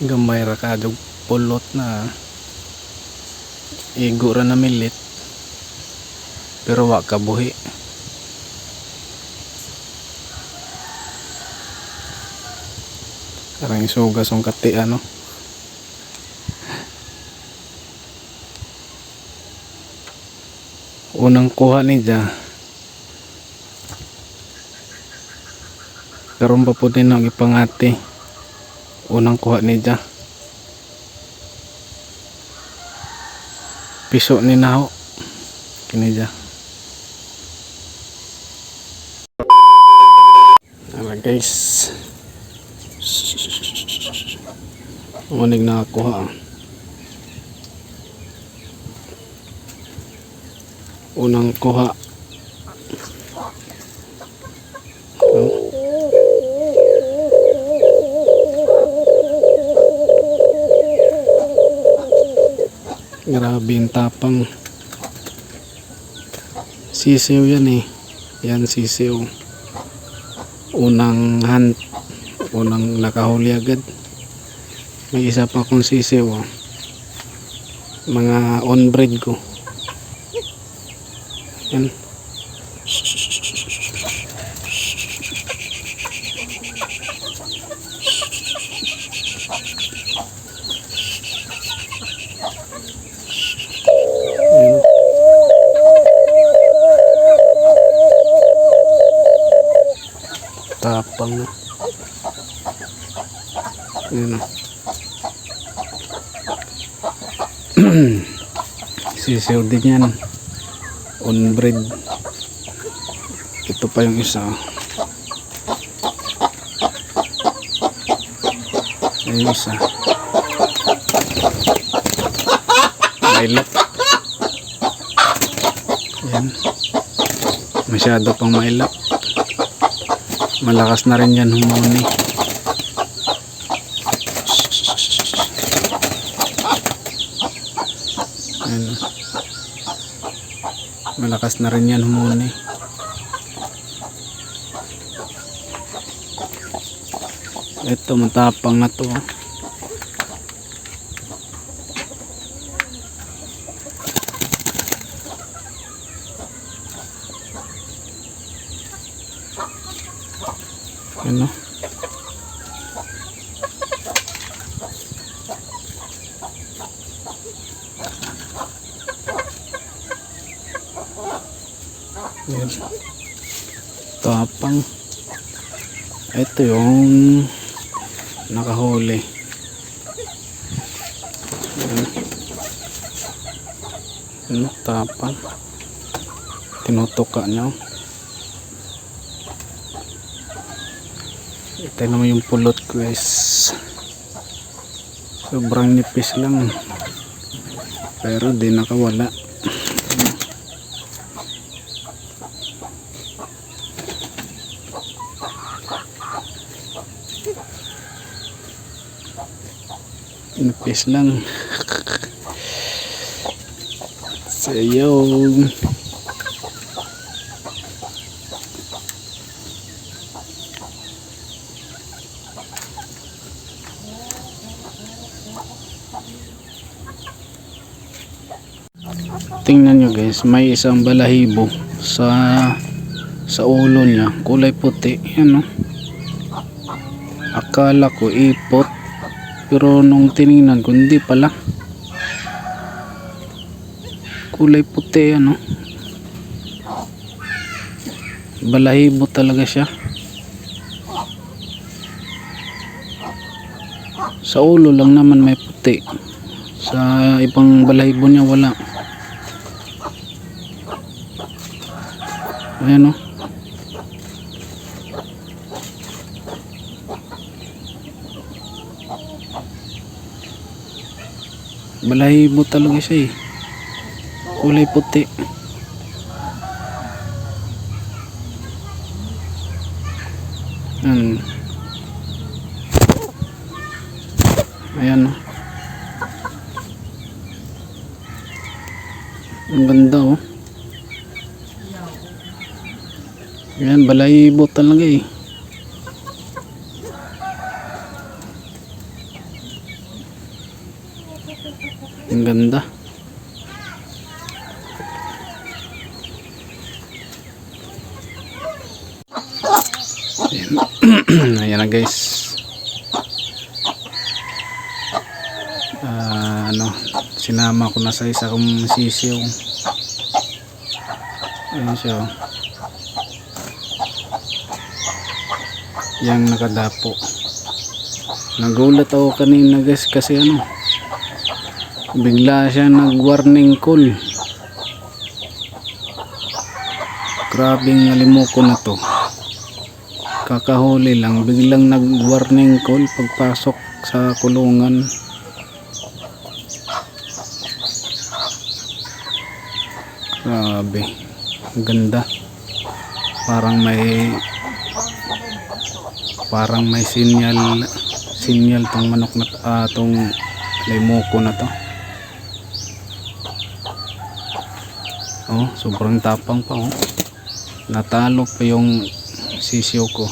gamay ra kadog pulot na igo ra na milit. Pero wa kabuhi karang isugas ang kati ano? Unang kuha ni Ja. Karon pa po din ang ipangati unang kuha ni Ja piso ni Naho kini Ja Ara guys. Umanig nakakuha unang kuha Grabe yung tapang. Sisiw yan eh. Yan sisiw. Unang hunt. Unang nakahuli agad. May isa pa akong sisiw. Oh. Mga on-breed ko. Yan. Yan. Tapang na. Yan. Sisiw din yan. On breed. Ito pa yung isa. Yung isa. Mailap. Yan. Masyado pang mailap. Malakas na rin yan humuni. Ayan. Malakas na rin yan humuni. Ito matapang na to. Ano? Yan. Tapang. Ito yung nakahuli. Yan. Ano, tapang. Tinutuka niya. Ito naman yung pulot guys. Sobrang nipis lang. Pero di nakawala. Nipis lang. Sayong. Tingnan nyo guys, may isang balahibo sa sa ulo niya, kulay puti. Yan no. Akala ko ipot, pero nung tiningnan ko hindi pala. Kulay puti ano. Balahibo talaga siya. Sa ulo lang naman may puti. Sa ibang balahibo niya wala. Ayan o. Balahibo talaga siya eh. Kulay puti. Ayan. Ayan o. Ang ganda oh. Yan, balahibo talaga eh. Ang ganda. Ayan. Ayan na guys. Ah, ano, sinama ko na sa isa kong sisiw. Ayan siya. oh. Yang nakadapo. Nagulat ako kanina guys kasi ano, bigla siya nag-warning call. Grabing alimuko na to. Kakahuli lang, biglang nag-warning call pagpasok sa kulungan. Grabe. Ganda. Parang may parang may sinyal sinyal tong manok na ah, tong limoko na to. Oh, sobrang tapang pa oh. Natalo pa yung sisiyo ko.